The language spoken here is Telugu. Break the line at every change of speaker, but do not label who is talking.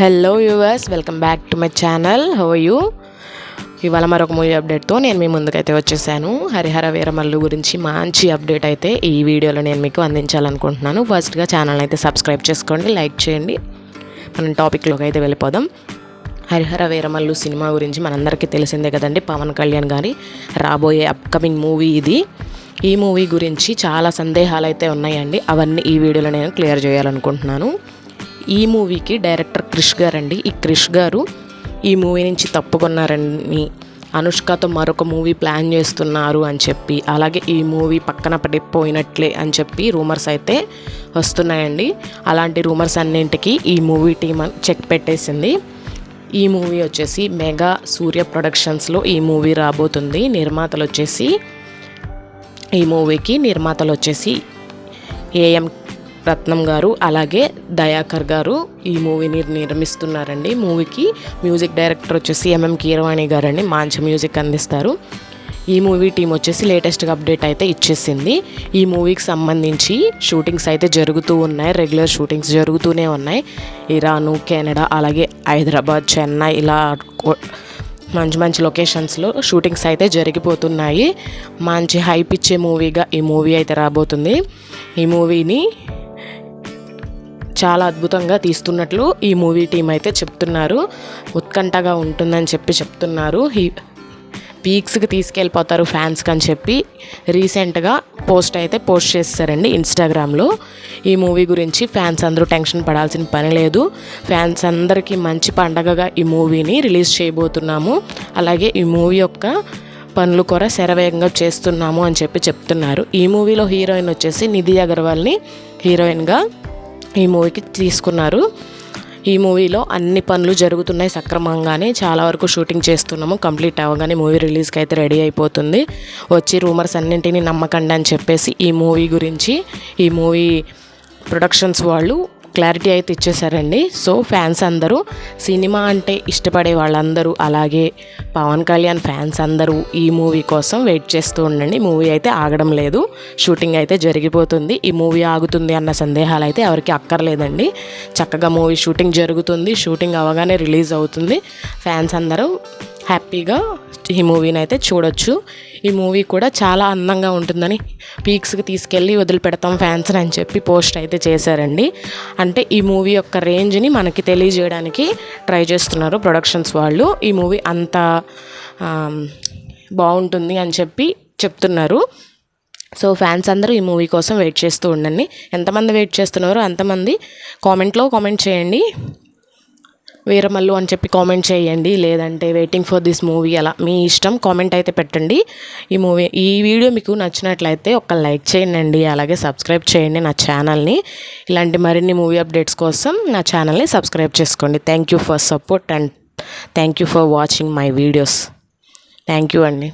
Hello yours welcome back to my channel how you ఇవాళ మరొక మూవీ అప్డేట్తో నేను మీ ముందుకైతే వచ్చేసాను. హరిహర వీరమల్లు గురించి మంచి అప్డేట్ అయితే ఈ వీడియోలో నేను మీకు అందించాలనుకుంటున్నాను. ఫస్ట్గా ఛానల్ అయితే సబ్స్క్రైబ్ చేసుకోండి లైక్ చేయండి. మనం టాపిక్లోకి అయితే వెళ్ళిపోదాం. హరిహర వీరమల్లు సినిమా గురించి మనందరికీ తెలిసిందే కదండి పవన్ కళ్యాణ్ గారి రాబోయే అప్కమింగ్ మూవీ ఇది. ఈ మూవీ గురించి చాలా సందేహాలు అయితే ఉన్నాయండి. అవన్నీ ఈ వీడియోలో నేను క్లియర్ చేయాలనుకుంటున్నాను. ఈ మూవీకి డైరెక్టర్ క్రిష్ గారు అండి ఈ క్రిష్ గారు ఈ మూవీ నుంచి తప్పుకున్నారని అనుష్కతో మరొక మూవీ ప్లాన్ చేస్తున్నారు అని చెప్పి అలాగే ఈ మూవీ పక్కన పడిపోయినట్లే అని చెప్పి రూమర్స్ అయితే వస్తున్నాయండి. అలాంటి రూమర్స్ అన్నింటికి ఈ మూవీ టీం చెక్ పెట్టేసింది. ఈ మూవీ వచ్చేసి మెగా సూర్య ప్రొడక్షన్స్లో ఈ మూవీ రాబోతుంది. నిర్మాతలు వచ్చేసి ఈ మూవీకి నిర్మాతలు వచ్చేసి ఏఎం రత్నం గారు అలాగే దయాకర్ గారు ఈ మూవీని నిర్మిస్తున్నారండి. మూవీకి మ్యూజిక్ డైరెక్టర్ వచ్చేసి ఎంఎం కీరవాణి గారు అండి మంచి మ్యూజిక్ అందిస్తారు. ఈ మూవీ టీం వచ్చేసి లేటెస్ట్గా అప్డేట్ అయితే ఇచ్చేసింది. ఈ మూవీకి సంబంధించి షూటింగ్స్ అయితే జరుగుతూ ఉన్నాయి. రెగ్యులర్ షూటింగ్స్ జరుగుతూనే ఉన్నాయి. ఇరాను కెనడా అలాగే హైదరాబాద్ చెన్నై ఇలా కో- మంచి మంచి లొకేషన్స్లో షూటింగ్స్ అయితే జరిగిపోతున్నాయి. మంచి హైప్ ఇచ్చే మూవీగా ఈ మూవీ అయితే రాబోతుంది. ఈ మూవీని చాలా అద్భుతంగా తీస్తున్నట్లు ఈ మూవీ టీం అయితే చెప్తున్నారు. ఉత్కంఠగా ఉంటుందని చెప్పి చెప్తున్నారు. ఈ పీక్స్కి తీసుకెళ్ళిపోతారు ఫ్యాన్స్కి అని చెప్పి. రీసెంట్గా పోస్ట్ అయితే పోస్ట్ చేస్తారండి ఇన్స్టాగ్రామ్లో. ఈ మూవీ గురించి ఫ్యాన్స్ అందరూ టెన్షన్ పడాల్సిన పని లేదు. ఫ్యాన్స్ అందరికీ మంచి పండగగా ఈ మూవీని రిలీజ్ చేయబోతున్నాము. అలాగే ఈ మూవీ యొక్క పనులు కూడా శరవేగంగా చేస్తున్నాము అని చెప్పి చెప్తున్నారు. ఈ మూవీలో హీరోయిన్ వచ్చేసి నిధి అగర్వాల్ని హీరోయిన్గా ఈ మూవీకి తీసుకున్నారు. ఈ మూవీలో అన్ని పనులు జరుగుతున్నాయి సక్రమంగానే. చాలా వరకు షూటింగ్ చేస్తున్నాము. కంప్లీట్ అవ్వగానే మూవీ రిలీజ్కి అయితే రెడీ అయిపోతుంది. వచ్చి రూమర్స్ అన్నింటినీ నమ్మకండి అని చెప్పేసి ఈ మూవీ గురించి ఈ మూవీ ప్రొడక్షన్స్ వాళ్ళు క్లారిటీ అయితే ఇచ్చేసారండి సో ఫ్యాన్స్ అందరూ సినిమా అంటే ఇష్టపడే వాళ్ళందరూ అలాగే పవన్ కళ్యాణ్ ఫ్యాన్స్ అందరూ ఈ మూవీ కోసం వెయిట్ చేస్తూ ఉండండి. మూవీ అయితే ఆగడం లేదు. షూటింగ్ అయితే జరిగిపోతుంది. ఈ మూవీ ఆగుతుంది అన్న సందేహాలు అయితే ఎవరికి అక్కర్లేదండి. చక్కగా మూవీ షూటింగ్ జరుగుతుంది. షూటింగ్ అవగానే రిలీజ్ అవుతుంది. ఫ్యాన్స్ అందరూ హ్యాపీగా ఈ మూవీని అయితే చూడొచ్చు. ఈ మూవీ కూడా చాలా అందంగా ఉంటుందని పీక్స్కి తీసుకెళ్ళి వదిలిపెడతాం ఫ్యాన్స్ని అని చెప్పి పోస్ట్ అయితే చేశారండి. అంటే ఈ మూవీ యొక్క రేంజ్ని మనకి తెలియజేయడానికి ట్రై చేస్తున్నారు ప్రొడక్షన్స్ వాళ్ళు. ఈ మూవీ అంత బాగుంటుంది అని చెప్పి చెప్తున్నారు. సో ఫ్యాన్స్ అందరూ ఈ మూవీ కోసం వెయిట్ చేస్తూ ఉండండి. ఎంతమంది వెయిట్ చేస్తున్నారో అంతమంది కామెంట్లో కామెంట్ చేయండి. వీరమల్లు అని చెప్పి కామెంట్ చేయండి. లేదంటే వెయిటింగ్ ఫర్ దిస్ మూవీ అలా మీ ఇష్టం కామెంట్ అయితే పెట్టండి. ఈ మూవీ ఈ వీడియో మీకు నచ్చినట్లయితే ఒక లైక్ చేయండి. అలాగే సబ్స్క్రైబ్ చేయండి నా ఛానల్ని ఇలాంటి మరిన్ని మూవీ అప్డేట్స్ కోసం నా ఛానల్ని సబ్స్క్రైబ్ చేసుకోండి. Thank you for support and thank you for watching my videos thank you అండి.